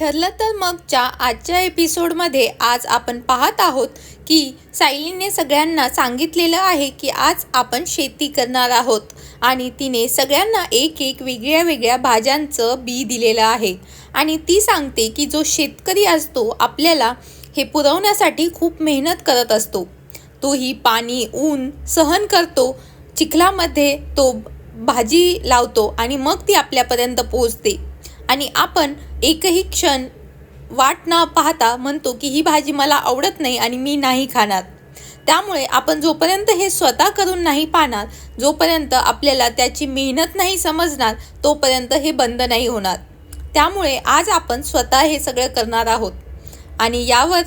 ठरलं तर मगच्या आजच्या एपिसोडमध्ये आज आपण पाहत आहोत की सायलीने सगळ्यांना सांगितलेलं आहे की आज आपण शेती करणार आहोत. आणि तिने सगळ्यांना एक एक वेगळ्या वेगळ्या भाज्यांचं बी दिलेलं आहे. आणि ती सांगते की जो शेतकरी असतो आपल्याला हे पुरवण्यासाठी खूप मेहनत करत असतो. तोही पाणी ऊन सहन करतो. चिखलामध्ये तो भाजी लावतो आणि मग ती आपल्यापर्यंत पोहोचते. आणि आपण एकही क्षण वाट न पाहता म्हणतो की ही भाजी मला आवडत नाही आणि मी नाही खाणार. त्यामुळे आपण जोपर्यंत हे स्वतः करून नाही पाहणार जोपर्यंत आपल्याला त्याची मेहनत नाही समजणार तोपर्यंत हे बंद नाही होणार. त्यामुळे आज आपण स्वतः हे सगळं करणार आहोत. आणि यावर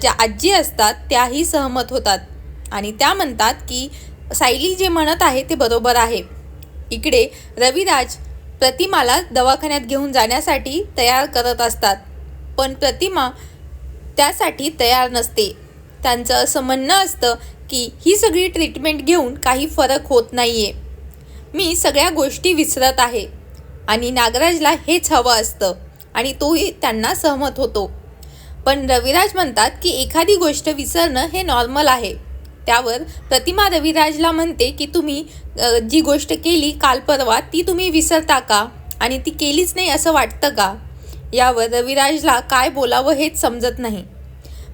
ज्या आजी असतात त्याही सहमत होतात. आणि त्या म्हणतात की सायली जे म्हणत आहे ते बरोबर आहे. इकडे रविराज प्रतिमाला दवाखान्यात घेऊन जाण्यासाठी तयार करत असतात. पण प्रतिमा त्यासाठी तयार नसते. त्यांचं असं म्हणणं असतं की ही सगळी ट्रीटमेंट घेऊन काही फरक होत नाही आहे मी सगळ्या गोष्टी विसरत आहे आणि नागराजला हेच हवं असतं आणि तोही त्यांना सहमत होतो. पण रविराज म्हणतात की एखादी गोष्ट विसरणं हे नॉर्मल आहे. त्यावर प्रतिमा रविराजला म्हणते की तुम्ही जी गोष्ट केली काल परवा ती तुम्ही विसरता का? आणि ती केलीच नाही असं वाटतं का? यावर रविराजला काय बोलावं हेच समजत नाही.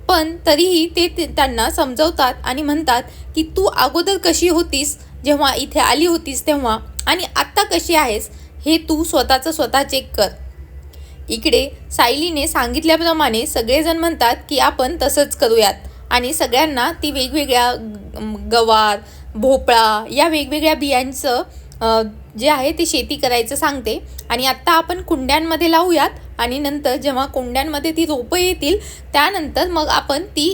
पण तरीही ते ते- त्यांना समजवतात आणि म्हणतात की तू अगोदर कशी होतीस जेव्हा इथे आली होतीस तेव्हा आणि आत्ता कशी आहेस हे तू स्वतःचं स्वतः चेक कर. इकडे सायलीने सांगितल्याप्रमाणे सगळेजण म्हणतात की आपण तसंच करूयात. आणि सगळ्यांना ती वेगवेगळ्या गवार भोपळा या वेगवेगळ्या बियांचं जे आहे ते शेती करायचं सांगते. आणि आत्ता आपण कुंड्यांमध्ये लावूयात आणि नंतर जेव्हा कुंड्यांमध्ये ती रोपं येतील त्यानंतर मग आपण ती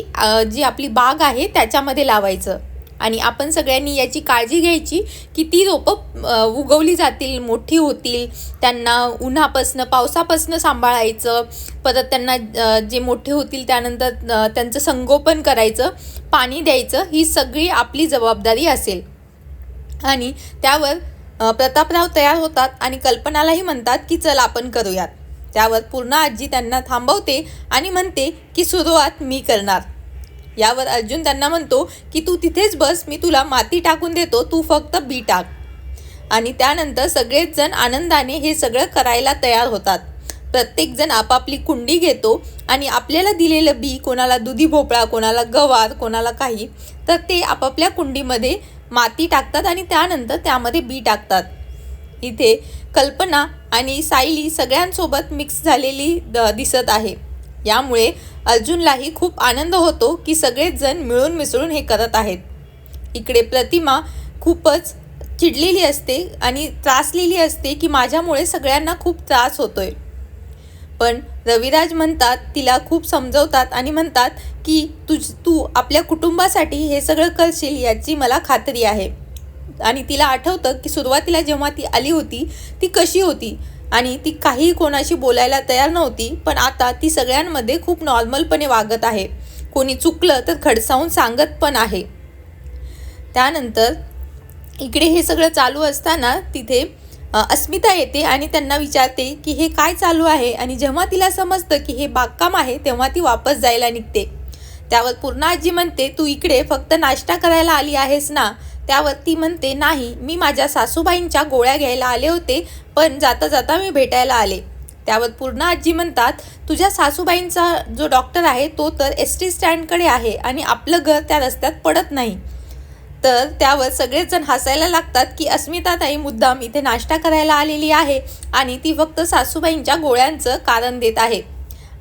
जी आपली बाग आहे त्याच्यामध्ये लावायचं. आणि आपण सगळ्यांनी याची काळजी घ्यायची की ती रोपं उगवली जातील मोठी होतील त्यांना उन्हापासनं पावसापासनं सांभाळायचं परत त्यांना जे मोठे होतील त्यानंतर त्यांचं संगोपन करायचं पाणी द्यायचं ही सगळी आपली जबाबदारी असेल. आणि त्यावर प्रतापराव तयार होतात आणि कल्पनालाही म्हणतात की चल आपण करूयात. त्यावर पूर्ण आजी त्यांना थांबवते आणि म्हणते की सुरुवात मी करणार. यावर अर्जुन त्यांना म्हणतो की तू तिथेच बस मी तुला माती टाकून देतो तू फक्त बी टाक. आणि त्यानंतर सगळेच जण आनंदाने हे सगळं करायला तयार होतात. प्रत्येकजण आपापली कुंडी घेतो आणि आपल्याला दिलेलं बी कोणाला दुधी भोपळा कोणाला गवार कोणाला काही तर ते आपापल्या कुंडीमध्ये माती टाकतात आणि त्यानंतर त्यामध्ये बी टाकतात. इथे कल्पना आणि सायली सगळ्यांसोबत मिक्स झालेली द दिसत आहे. यामुळे अर्जुनलाही खूप आनंद होतो की सगळेच जण मिळून मिसळून हे करत आहेत. इकडे प्रतिमा खूपच चिडलेली असते आणि त्रासलेली असते की माझ्यामुळे सगळ्यांना खूप त्रास होतोय. पण रविराज म्हणतात तिला खूप समजवतात आणि म्हणतात की तुझ तू आपल्या कुटुंबासाठी हे सगळं करशील याची मला खात्री आहे. आणि तिला आठवतं की सुरुवातीला जेव्हा ती आली होती ती कशी होती? आणि ती काहीही कोणाशी बोलायला तयार नव्हती पण आता ती सगळ्यांमध्ये खूप नॉर्मलपणे वागत आहे. कोणी चुकलं तर खडसावून सांगत पण आहे. त्यानंतर इकडे हे सगळं चालू असताना तिथे अस्मिता येते आणि त्यांना विचारते की हे काय चालू आहे आणि जेव्हा तिला समजतं की हे बागकाम आहे तेव्हा ती वापस जायला निघते. त्यावर पूर्ण आजी म्हणते तू इकडे फक्त नाश्ता करायला आली आहेस ना? त्यावर ती म्हणते नाही मी माझ्या सासूबाईंच्या गोळ्या घ्यायला आले होते पण जाता जाता मी भेटायला आले. त्यावर पूर्ण आजी म्हणतात तुझ्या सासूबाईंचा जो डॉक्टर आहे तो तर एस टी स्टँडकडे आहे आणि आपलं घर त्या रस्त्यात पडत नाही. तर त्यावर सगळेजण हसायला लागतात की अस्मिताताई मुद्दाम इथे नाश्ता करायला आलेली आहे आणि ती फक्त सासूबाईंच्या गोळ्यांचं कारण देत आहे.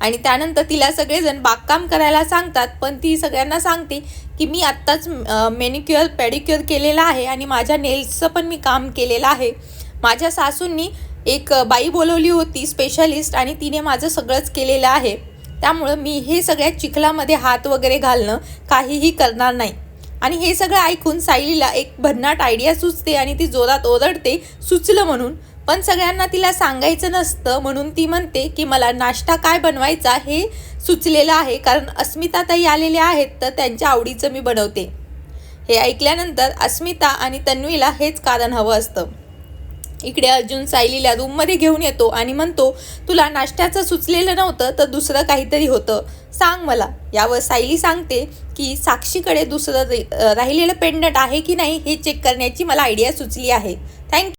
आणि त्यानंतर तिला सगळेजण बागकाम करायला सांगतात पण ती सगळ्यांना सांगते की मी आत्ताच मेनिक्युअर पेडिक्युअर केलेलं आहे आणि माझ्या नेल्सचं पण मी काम केलेलं आहे. माझ्या सासूंनी एक बाई बोलवली होती स्पेशलिस्ट आणि तिने माझं सगळंच केलेलं आहे. त्यामुळं मी हे सगळ्या चिखलामध्ये हात वगैरे घालणं काहीही करणार नाही. आणि हे सगळं ऐकून सायलीला एक भन्नाट आयडिया सुचते आणि ती जोरात ओरडते सुचलं म्हणून. पण सगळ्यांना तिला सांगायचं नसतं म्हणून ती म्हणते की मला नाश्ता काय बनवायचा हे सुचलेलं आहे. कारण अस्मिताताई आलेल्या आहेत तर त्यांच्या आवडीचं मी बनवते. हे ऐकल्यानंतर अस्मिता आणि तन्वीला हेच कारण हवं असतं. इकडे अर्जुन सायलीला रूममध्ये घेऊन येतो आणि म्हणतो तुला नाश्त्याचं सुचलेलं नव्हतं तर दुसरं काहीतरी होतं. सांग मला. यावर सायली सांगते की साक्षीकडे दुसरं रे- राहिलेलं पेंडंट आहे की नाही हे चेक करण्याची मला आयडिया सुचली आहे. थँक्यू